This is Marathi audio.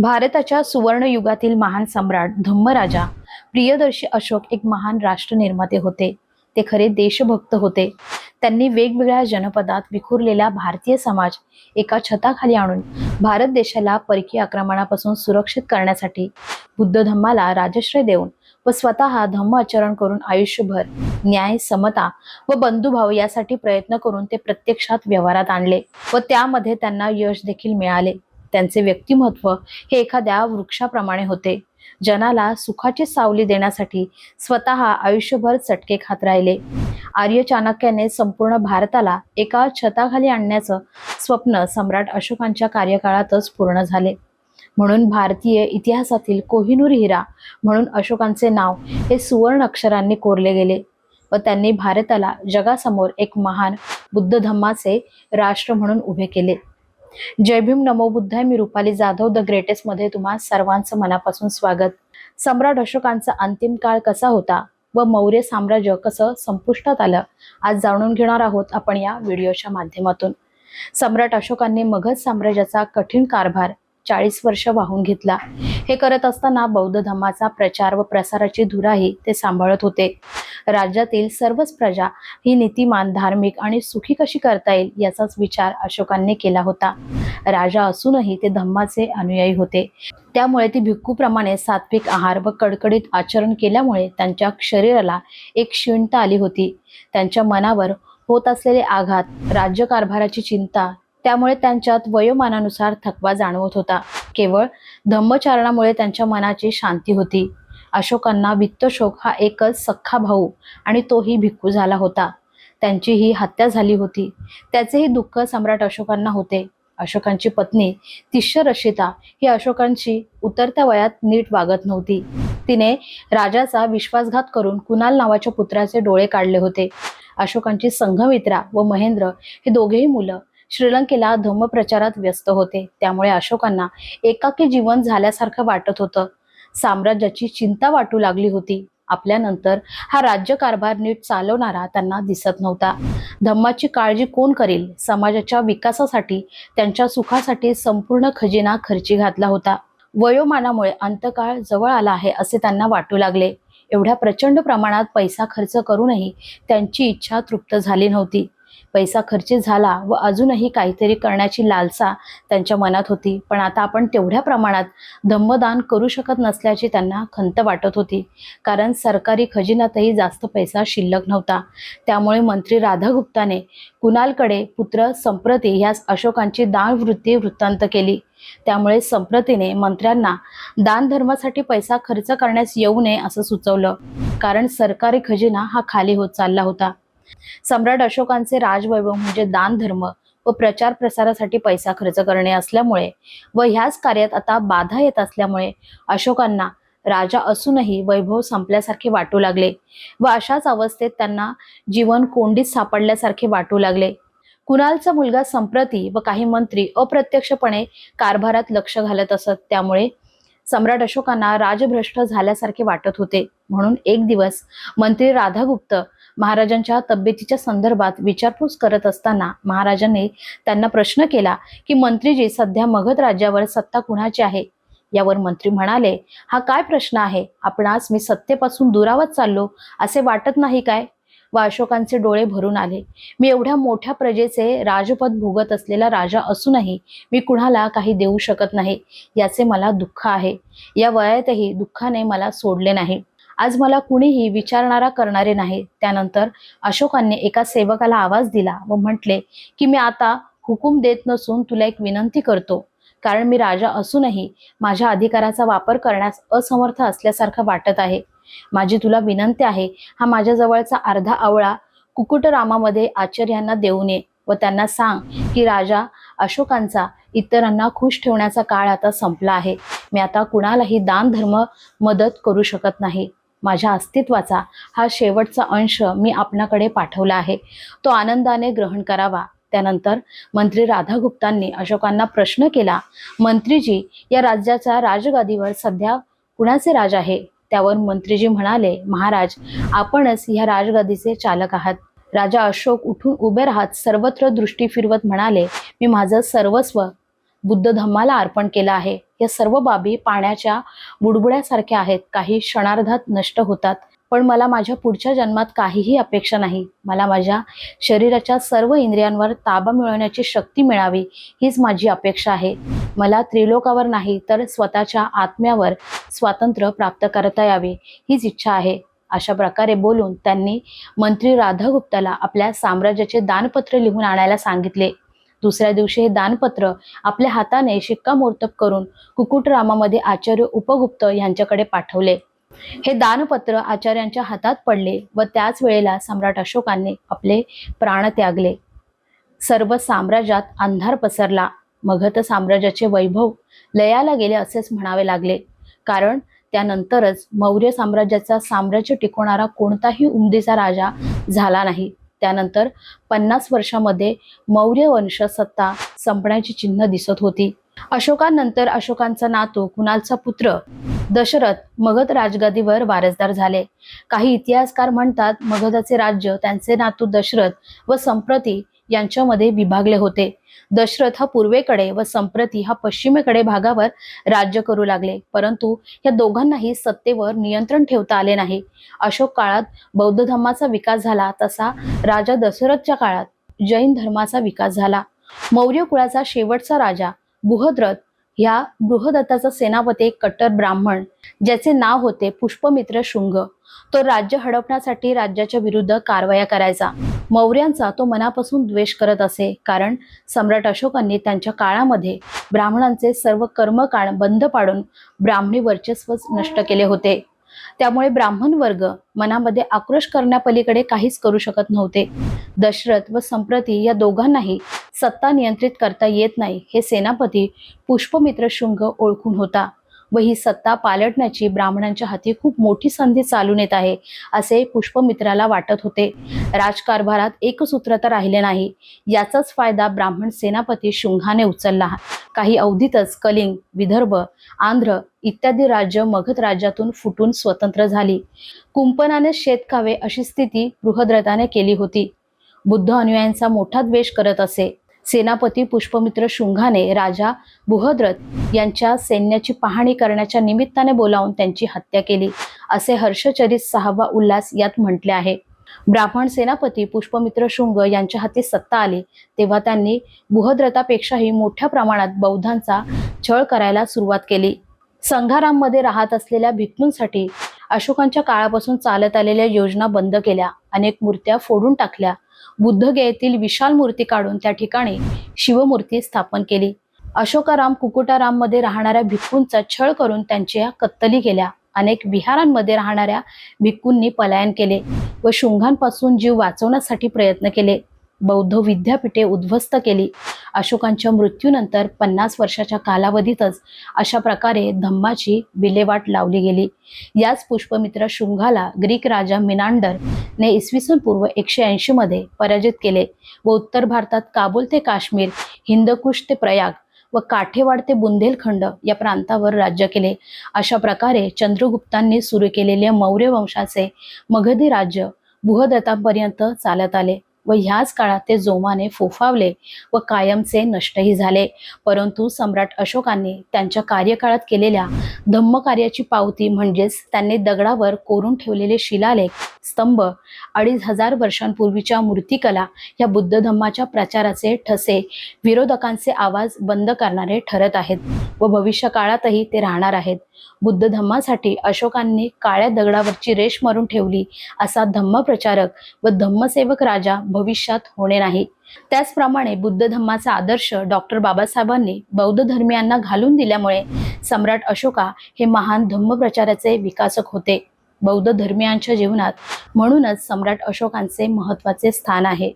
भारताच्या सुवर्ण युगातील महान सम्राट धम्मराजा प्रियदर्शी अशोक एक महान राष्ट्र निर्माते होते. ते खरे देशभक्त होते. त्यांनी वेगवेगळ्या जनपदात विखुरलेला भारतीय समाज एका छताखाली आणून भारत देशाला परकीय आक्रमणापासून सुरक्षित करण्यासाठी बुद्ध धम्माला राजश्रय देऊन व स्वतः धम्म आचरण करून आयुष्यभर न्याय समता व बंधुभाव यासाठी प्रयत्न करून ते प्रत्यक्षात व्यवहारात आणले व त्यामध्ये त्यांना यश देखील मिळाले. त्यांचे व्यक्तिमत्व हे एखाद्या वृक्षाप्रमाणे होते. जनाला सुखाची सावली देण्यासाठी स्वतः आयुष्यभर चटके खात राहिले. आर्य चाणक्याने संपूर्ण भारताला एका छताखाली आणण्याचं स्वप्न सम्राट अशोकांच्या कार्यकाळातच पूर्ण झाले. म्हणून भारतीय इतिहासातील कोहिनूर हिरा म्हणून अशोकांचे नाव हे सुवर्ण अक्षरांनी कोरले गेले व त्यांनी भारताला जगासमोर एक महान बुद्ध धम्माचे राष्ट्र म्हणून उभे केले. जय भीम नमो बुद्धाय मी रुपाली जाधव द ग्रेटेस्टमध्ये तुम्हा सर्वांचं मनापासून स्वागत. सम्राट अशोकांचा अंतिम काळ कसा होता व मौर्य साम्राज्य कसं संपुष्टात आलं आज जाणून घेणार आहोत आपण या व्हिडिओच्या माध्यमातून. सम्राट अशोकांनी मगध साम्राज्याचा कठीण कारभार चाळीस वर्ष वाहून घेतला. हे करत असताना बौद्ध धर्माचा प्रचार व प्रसाराची धुराही ते सांभाळत होते. राज्यातील सर्वच प्रजा ही नीतिमान धार्मिक आणि सुखी कशी करता येईल याचाच विचार अशोकांनी केला होता. राजा असूनही ते धम्माचे अनुयायी होते. त्यामुळे ती भिक्खूप्रमाणे सात्विक आहार व कडकडीत आचरण केल्यामुळे त्यांच्या शरीराला एक क्षीणता आली होती. त्यांच्या मनावर होत असलेले आघात राज्यकारभाराची चिंता त्यामुळे त्यांच्यात वयोमानानुसार थकवा जाणवत होता. केवळ धम्मचारणामुळे त्यांच्या मनाची शांती होती. अशोकांना वित्तशोक हा एकच सख्खा भाऊ आणि तोही भिक्खू झाला होता. त्यांची ही हत्या झाली होती. त्याचेही दुःख सम्राट अशोकांना होते. अशोकांची पत्नी तिश्य रशिता ही अशोकांची उतरत्या वयात नीट वागत नव्हती. तिने राजाचा विश्वासघात करून कुणाल नावाच्या पुत्राचे डोळे काढले होते. अशोकांची संघमित्रा व महेंद्र हे दोघेही मुलं श्रीलंकेला धम्मप्रचारात व्यस्त होते. त्यामुळे अशोकांना एकाकी जीवन झाल्यासारखं वाटत होतं. साम्राज्याची चिंता वाटू लागली होती. आपल्यानंतर हा राज्यकारभार नीट चालवणारा त्यांना दिसत नव्हता. धम्माची काळजी कोण करेल? समाजाच्या विकासासाठी त्यांच्या सुखासाठी संपूर्ण खजिना खर्ची घातला होता. वयोमानामुळे अंतकाळ जवळ आला आहे असे त्यांना वाटू लागले. एवढ्या प्रचंड प्रमाणात पैसा खर्च करूनही त्यांची इच्छा तृप्त झाली नव्हती. पैसा खर्चित झाला व अजूनही काहीतरी करण्याची लालसा त्यांच्या मनात होती. पण आता आपण तेवढ्या प्रमाणात धम्मदान करू शकत नसल्याची त्यांना खंत वाटत होती. कारण सरकारी खजिन्यातही जास्त पैसा शिल्लक नव्हता. त्यामुळे मंत्री राधागुप्ताने कुणालकडे पुत्र संप्रती ह्या अशोकांची दानवृत्ती वृत्तांत केली. त्यामुळे संप्रतीने मंत्र्यांना दान धर्मासाठी पैसा खर्च करण्यास येऊ नये असं सुचवलं. कारण सरकारी खजिना हा खाली होत चालला होता. सम्राट अशोकांचे राजवैभव म्हणजे दान धर्म व प्रचार प्रसारासाठी पैसा खर्च करणे असल्यामुळे व ह्याच कार्यात आता बाधा येत असल्यामुळे अशोकांना राजा असूनही वैभव संपल्यासारखे वाटू लागले व अशाच अवस्थेत त्यांना जीवन कोंडीत सापडल्यासारखे वाटू लागले. कुणालचा मुलगा संप्रती व काही मंत्री अप्रत्यक्षपणे कारभारात लक्ष घालत असत त्यामुळे सम्राट अशोकांना राजभ्रष्ट झाल्यासारखे वाटत होते. म्हणून एक दिवस मंत्री राधागुप्त महाराजांच्या तब्येतीच्या संदर्भात विचारपूस करत असताना महाराजांनी त्यांना प्रश्न केला की मंत्रीजी सध्या मगध राज्यावर सत्ता कुणाची आहे? यावर मंत्री म्हणाले हा काय प्रश्न आहे? आपणास मी सत्तेपासून दुरावत चाललो असे वाटत नाही काय? व अशोकांचे डोळे भरून आले. मी एवढ्या मोठ्या प्रजेचे राजपद भोगत असलेला राजा असूनही मी कुणाला काही देऊ शकत नाही याचे मला दुःख आहे. या वयातही दुःखाने मला सोडले नाही. आज मला कुणीही विचारणारा करणारे नाही. त्यानंतर अशोकांनी एका सेवकाला आवाज दिला व म्हटले की मी आता हुकूम देत नसून तुला एक विनंती करतो. कारण मी राजा असूनही माझ्या अधिकाराचा वापर करण्यास असमर्थ असल्यासारखं वाटत आहे. माझी तुला विनंती आहे हा माझ्याजवळचा अर्धा आवळा कुकुटरामामध्ये आचार्यांना देऊ नये व त्यांना सांग की राजा अशोकांचा इतरांना खुश ठेवण्याचा काळ आता संपला आहे. मी आता कुणालाही दान धर्म मदत करू शकत नाही. माझ्या अस्तित्वाचा हा शेवटचा अंश मी आपणाकडे पाठवला आहे. तो आनंदाने ग्रहण करावा. त्यानंतर मंत्री राधा गुप्तांनी अशोकांना प्रश्न केला मंत्रीजी या राज्याच्या राजगादीवर सध्या कुणाचे राज आहे? त्यावर मंत्रीजी म्हणाले महाराज आपणच ह्या राजगादीचे चालक आहात. राजा अशोक उठून उभे राहत सर्वत्र दृष्टी फिरवत म्हणाले मी माझं सर्वस्व बुद्ध धम्माला अर्पण केलं आहे. या सर्व बाबी पाण्याच्या बुडबुड्यासारख्या आहेत. काही क्षणार्धात नष्ट होतात. पण मला माझ्या पुढच्या जन्मात काहीही अपेक्षा नाही. मला माझ्या शरीराच्या सर्व इंद्रियांवर ताबा मिळवण्याची शक्ती मिळावी हीच माझी अपेक्षा आहे. मला त्रिलोकावर नाही तर स्वतःच्या आत्म्यावर स्वातंत्र्य प्राप्त करता यावे हीच इच्छा आहे. अशा प्रकारे बोलून त्यांनी मंत्री राधा गुप्ताला आपल्या साम्राज्याचे दानपत्र लिहून आणायला सांगितले. दुसऱ्या दिवशी हे दानपत्र आपल्या हाताने शिक्कामोर्तब करून कुकुटरामामध्ये आचार्य उपगुप्त यांच्याकडे पाठवले. हे दानपत्र आचार्यांच्या हातात पडले व त्याच वेळेला सम्राट अशोकांनी आपले प्राण त्यागले. सर्व साम्राज्यात अंधार पसरला. मगध साम्राज्याचे वैभव लयाला गेले असेच म्हणावे लागले. कारण त्यानंतरच मौर्य साम्राज्याचा साम्राज्य टिकवणारा कोणताही उमदीचा राजा झाला नाही. त्यानंतर पन्नास वर्षामध्ये मौर्य वंश सत्ता संपण्याची चिन्ह दिसत होती. अशोकानंतर अशोकांचा नातू कुणालचा पुत्र दशरथ मगध राजगादीवर वारसदार झाले. काही इतिहासकार म्हणतात मगधाचे राज्य त्यांचे नातू दशरथ व संप्रती यांच्यामध्ये विभागले होते. दशरथ हा पूर्वेकडे व संप्रती हा पश्चिमेकडे भागावर राज्य करू लागले. परंतु या दोघांनाही सत्तेवर नियंत्रण ठेवता आले नाही. अशोक काळात बौद्ध धर्माचा विकास झाला तसा राजा दशरथच्या काळात जैन धर्माचा विकास झाला. मौर्य कुळाचा शेवटचा राजा बुहद्रथ ह्या बृहदत्ताचा सेनापती एक कट्टर ब्राह्मण ज्याचे नाव होते पुष्पमित्र शुंग. तो राज्य हडपण्यासाठी राज्याच्या विरुद्ध कारवाया करायचा. मौर्यांचा तो मनापासून द्वेष करत असे कारण सम्राट अशोकांनी त्यांच्या काळामध्ये ब्राह्मणांचे सर्व कर्मकांड बंद पाडून ब्राह्मणी वर्चस्व नष्ट केले होते. त्यामुळे ब्राह्मण वर्ग मनामध्ये आक्रोश करण्यापलीकडे काहीच करू शकत नव्हते. दशरथ व संप्रती या दोघांनाही सत्ता नियंत्रित करता येत नाही हे सेनापती पुष्पमित्र शृंग ओळखून होता. व ही सत्ता पालटण्याची ब्राह्मणांच्या हाती खूप मोठी संधी चालून येत आहे असे पुष्पमित्राला वाटत होते. राजकारभारात एकसूत्रता राहिले नाही. याचाच फायदा ब्राह्मण सेनापती शृंगाने उचलला. काही अवधीतच कलिंग विदर्भ आंध्र इत्यादी राज्य मगध राज्यातून फुटून स्वतंत्र झाली. कुंपणाने शेतकावे अशी स्थिती बृहद्रथाने केली होती. बुद्ध अनुयायांचा मोठा द्वेष करत असे. सेनापती पुष्पमित्र शुंगाने राजा बुहद्रथ यांच्या सैन्याची पाहणी करण्याच्या निमित्ताने बोलावून त्यांची हत्या केली असे हर्षचरित सहावा उल्हास यात म्हटले आहे. ब्राह्मण सेनापती पुष्पमित्र शुंग यांच्या हाती सत्ता आली तेव्हा त्यांनी बुहद्रथापेक्षाही मोठ्या प्रमाणात बौद्धांचा छळ करायला सुरुवात केली. संघाराममध्ये राहत असलेल्या भिक्खूंसाठी अशोकांच्या काळापासून चालत आलेल्या योजना बंद केल्या अनेक मूर्त्या फोडून टाकल्या बुद्धगयेतील विशाल मूर्ती काढून त्या ठिकाणी शिवमूर्ती स्थापन केली. अशोकाराम कुकुटाराममध्ये राहणाऱ्या भिक्खूंचा छळ करून त्यांच्या कत्तली केल्या. अनेक विहारांमध्ये राहणाऱ्या भिक्खूंनी पलायन केले व शुंगांपासून जीव वाचवण्यासाठी प्रयत्न केले. बौद्ध विद्यापीठे उद्ध्वस्त केली. अशोकांच्या मृत्यूनंतर पन्नास वर्षाच्या कालावधीतच अशा प्रकारे धम्माची विल्हेवाट लावली गेली. याच पुष्पमित्र शृंगाला ग्रीक राजा मिनांडर ने इसवी सन पूर्व एकशे ऐंशी मध्ये पराजित केले व उत्तर भारतात काबूल ते काश्मीर हिंदकुश ते प्रयाग व काठेवाड ते बुंदेलखंड या प्रांतावर राज्य केले. अशा प्रकारे चंद्रगुप्तांनी सुरू केलेले मौर्य वंशाचे मगधी राज्य बृहदत्तापर्यंत चालत आले. व ह्याच काळात ते जोमाने फोफावले व कायमचे नष्टही झाले. परंतु सम्राट अशोकांनी त्यांच्या कार्यकाळात केलेल्या धम्मकार्याची पावती म्हणजेच त्यांनी दगडावर कोरून ठेवलेले शिलालेख स्तंभ. अडीच हजार वर्षांपूर्वीच्या मूर्तिकला या बुद्ध धम्माच्या प्रचाराचे ठसे विरोधकांचे आवाज बंद करणारे ठरत आहेत व भविष्य काळातही ते राहणार आहेत. बुद्ध धम्मासाठी अशोकांनी काळ्या दगडावरची रेष मारून ठेवली असा धम्म प्रचारक व धम्मसेवक राजा भविष्यात होणे नाही. त्याचप्रमाणे बुद्ध धम्माचा आदर्श डॉक्टर बाबासाहेबांनी बौद्ध धर्मियांना घालून दिल्यामुळे सम्राट अशोका हे महान धम्म प्रचाराचे विकासक होते. बौद्ध धर्मियांच्या जीवनात म्हणूनच सम्राट अशोकांचे महत्त्वाचे स्थान आहे.